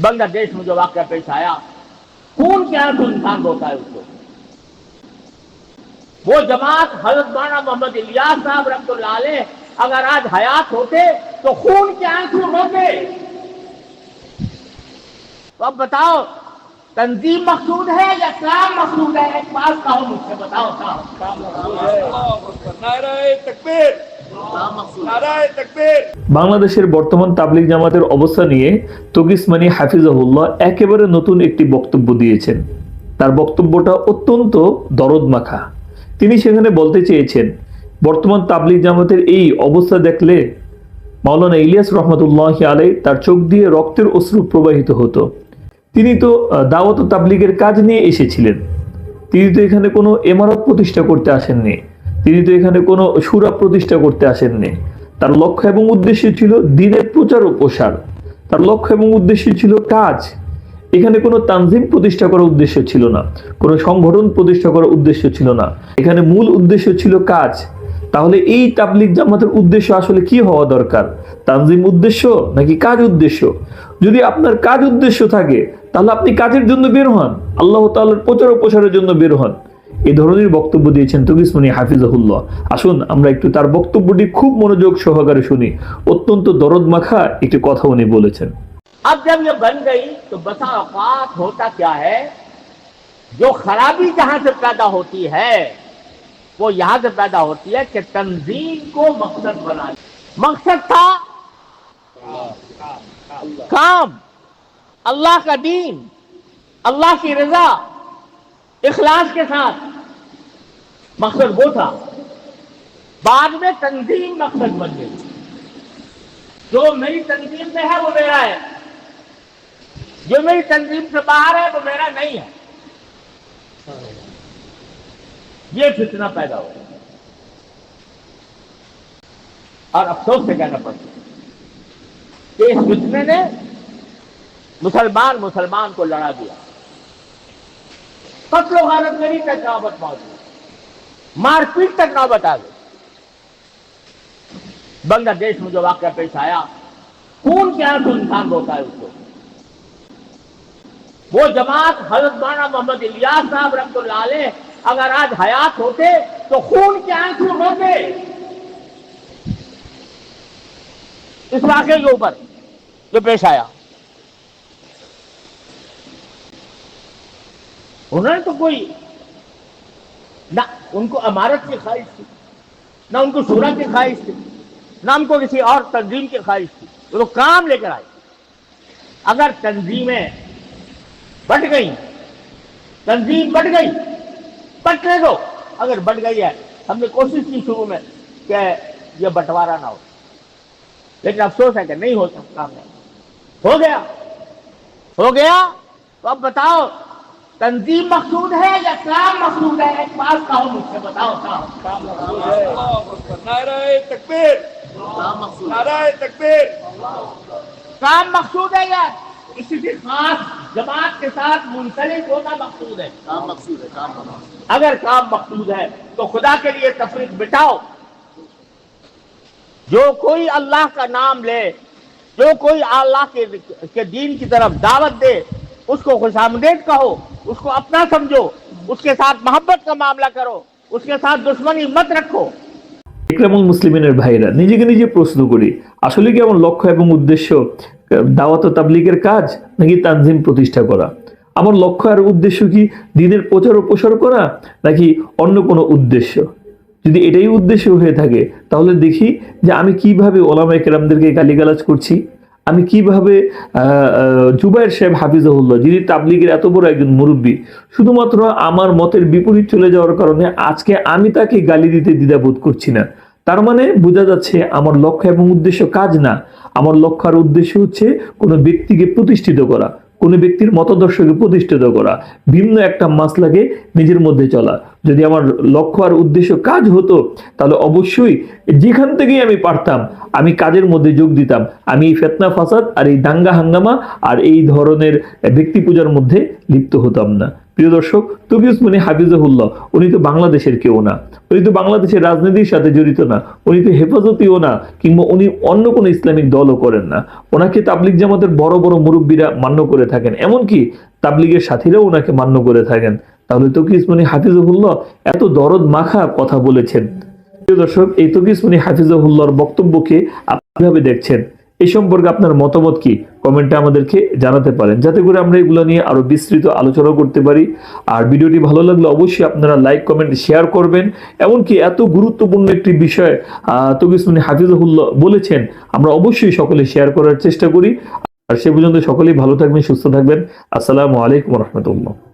بنگلہ دیش میں جو واقعہ پیش آیا، خون کیا ہے تو انسان روتا ہے اس کو۔ وہ جماعت حضرت مولانا محمد الیاس صاحب رحمت اللہ علیہ، اگر آج حیات ہوتے تو خون کے آنکھوں ہوتے تو اب بتاؤ، تنظیم مقصود ہے یا کام مقصود ہے؟ ایک بات کہو مجھ سے بتاؤ کام مقصود ہے বাংলাদেশের বর্তমান তাবলিগ জামাতের অবস্থা নিয়ে তগিসমানি হাফিজাহুল্লাহ একেবারে নতুন একটি বক্তব্য দিয়েছেন। তার বক্তব্যটা অত্যন্ত দরদ মাখা তিনি সেখানে বলতে চেয়েছেন, বর্তমান তাবলিগ জামাতের এই অবস্থা দেখলে মাওলানা ইলিয়াস রহমতুল্লাহ আলাই তার চোখ দিয়ে রক্তের অশ্রু প্রবাহিত হতো। তিনি তো দাওয়াত তাবলিগের কাজ নিয়ে এসেছিলেন। তিনি তো এখানে কোনো এমারত প্রতিষ্ঠা করতে আসেননি। তিনি তো এখানে কোনো সুরা প্রতিষ্ঠা করতে আসেননি। তার লক্ষ্য এবং উদ্দেশ্য ছিল দিনের প্রচার ও প্রসার। তার লক্ষ্য এবং উদ্দেশ্য ছিল কাজ। এখানে কোনো তানজিম প্রতিষ্ঠা করার উদ্দেশ্য ছিল না। কোনো সংগঠন প্রতিষ্ঠা করার উদ্দেশ্য ছিল না। এখানে মূল উদ্দেশ্য ছিল কাজ। তাহলে এই তাবলিগ জামাতের উদ্দেশ্য আসলে কি হওয়া দরকার? তানজিম উদ্দেশ্য নাকি কাজ উদ্দেশ্য? যদি আপনার কাজ উদ্দেশ্য থাকে, তাহলে আপনি কাজের জন্য বের হন। আল্লাহ তাআলার প্রচার ও প্রসারের জন্য বের হন। এই ধরনের বক্তব্য দিয়েছেন তগিসমনি হাফিজাহুল্লাহ আসুন আমরা একটু তার বক্তব্যটি খুব মনোযোগ সহকারে শুনি অত্যন্ত দরদ মাখা একটি কথা উনি বলেছেন अब जब ये बन गई तो बसा औकात होता क्या है जो खराबी जहां से पैदा होती है वो यहां से पैदा होती है कि तंजीम को मकसद बना मकसद था काम अल्लाह का दीन अल्लाह की रजा इखलास के साथ مقصد وہ تھا۔ بعد میں تنظیم مقصد بن گئی۔ جو میری تنظیم میں ہے وہ میرا ہے۔ جو میری تنظیم سے باہر ہے وہ میرا نہیں ہے۔ یہ فتنہ پیدا ہو اور افسوس سے کہنا پڑتا کہ اس فتنے نے مسلمان مسلمان کو لڑا دیا۔ قتل و غارت میری تجاوت موجود۔ مار پیٹ تک نہ بتا دے۔ بنگلہ دیش میں جو واقعہ پیش آیا، خون کیا تو انسان ہوتا ہے اس کو۔ وہ جماعت حضرت مانا محمد الیاس صاحب رحمت اللہ علیہ، اگر آج حیات ہوتے تو خون کے آنکھوں ہوتے اس واقعے کے اوپر جو پیش آیا۔ انہوں نے تو کوئی ان کو امارت کی خواہش تھی، نہ ان کو سورہ کی خواہش تھی، نہ ان کو کسی اور تنظیم کی خواہش تھی، وہ تو کام لے کر آئے۔ اگر تنظیمیں بٹ گئی تنظیم بٹ گئی بٹنے دو۔ اگر بٹ گئی ہے، ہم نے کوشش کی شروع میں کہ یہ بٹوارا نہ ہو۔ لیکن افسوس ہے کہ نہیں ہو سکتا۔ ہو گیا۔ ہو گیا، تو اب بتاؤ۔ تنظیم مقصود ہے یا کام مقصود ہے؟ ایک بات کہو مجھ سے بتاؤ کام مقصود ہے۔ نعرہ تکبیر۔ کام ہے۔ یا کسی خاص جماعت کے ساتھ منسلک ہونا مقصود ہے؟ کام مقصود ہے کام اگر کام مقصود ہے تو خدا کے لیے تفریق بٹاؤ جو کوئی اللہ کا نام لے جو کوئی اللہ کے دین کی طرف دعوت دے उसको खुशामदेद कहो उसको अपना समझो उसके साथ मोहब्बत का मामला करो उसके साथ दुश्मनी मत रखो ইকরামুল মুসলিমিনের ভাইরা নিজেকে নিজে প্রশ্ন করি আসলে কি আমার লক্ষ্য এবং উদ্দেশ্য আহ, দাওয়াত ও তাবলিগের কাজ নাকি তানজিম প্রতিষ্ঠা করা আমার লক্ষ্য আর উদ্দেশ্য কি দিনের প্রচার ও প্রসার করা নাকি অন্য কোনো উদ্দেশ্য যদি এটাই উদ্দেশ্য হয়ে থাকে তাহলে দেখি যে আমি কিভাবে ওলামা কেরামদেরকে গালিগালাজ করছি আমি কীভাবে জুবাইর সাহেব হাফিজাহুল্লাহ, যিনি তাবলিগের এত বড় একজন মুরব্বী, শুধুমাত্র আমার মতের বিপরীত চলে যাওয়ার কারণে আজকে আমি তাকে গালি দিতে দ্বিধাবোধ করছি না। তার মানে বোঝা যাচ্ছে আমার লক্ষ্য এবং উদ্দেশ্য কাজ না। আমার লক্ষ্য আর উদ্দেশ্য হচ্ছে কোনো ব্যক্তিকে প্রতিষ্ঠিত করা। কোনো ব্যক্তির মতদর্শকে প্রতিষ্ঠিত করা, ভিন্ন একটা মাসলাকে নিজের মধ্যে চলা। যদি আমার লক্ষ্য আর উদ্দেশ্য কাজ হতো, তাহলে অবশ্যই যেখান থেকেই আমি পারতাম, আমি কাজের মধ্যে যোগ দিতাম। আমি এই ফেতনা ফাসাদ আর এই দাঙ্গা হাঙ্গামা আর এই ধরনের ব্যক্তি পূজার মধ্যে লিপ্ত হতাম না। প্রিয় দর্শক তকি উসমানী হাফিজাহুল্লাহ, উনি তো বাংলাদেশের কেউ না। উনি তো বাংলাদেশের রাজনীতির সাথে জড়িত না, উনি তো হেফাজতিও না, কিংবা উনি অন্য কোনো ইসলামিক দলও করেন না। ওনাকে তাবলিগ জামাতের বড় বড় মুরব্বীরা মান্য করে থাকেন। এমনকি তাবলিগের সাথীরাও ওনাকে মান্য করে থাকেন। তাহলে তকি উসমানী হাফিজাহুল্লাহ এত দরদ মাখা কথা বলেছেন। প্রিয় দর্শক, এই তকিসমনি হাফিজাহুল্লাহর বক্তব্যকে আপনি দেখছেন? এই সম্পর্কে আপনার মতামত কি? কমেন্টে আমাদেরকে জানাতে পারেন। যাতে করে আমরা এগুলো নিয়ে আরও বিস্তৃত আলোচনা করতে পারি। আর ভিডিওটি ভালো লাগলে অবশ্যই আপনারা লাইক, কমেন্ট, শেয়ার করবেন। এমনকি এত গুরুত্বপূর্ণ একটি বিষয়, আহ তকিসমনি হাফিজাহুল্লাহ বলেছেন, আমরা অবশ্যই সকলে শেয়ার করার চেষ্টা করি। আর সে পর্যন্ত সকলেই ভালো থাকবেন, সুস্থ থাকবেন। আসসালামু আলাইকুম রহমতুল্লাহ।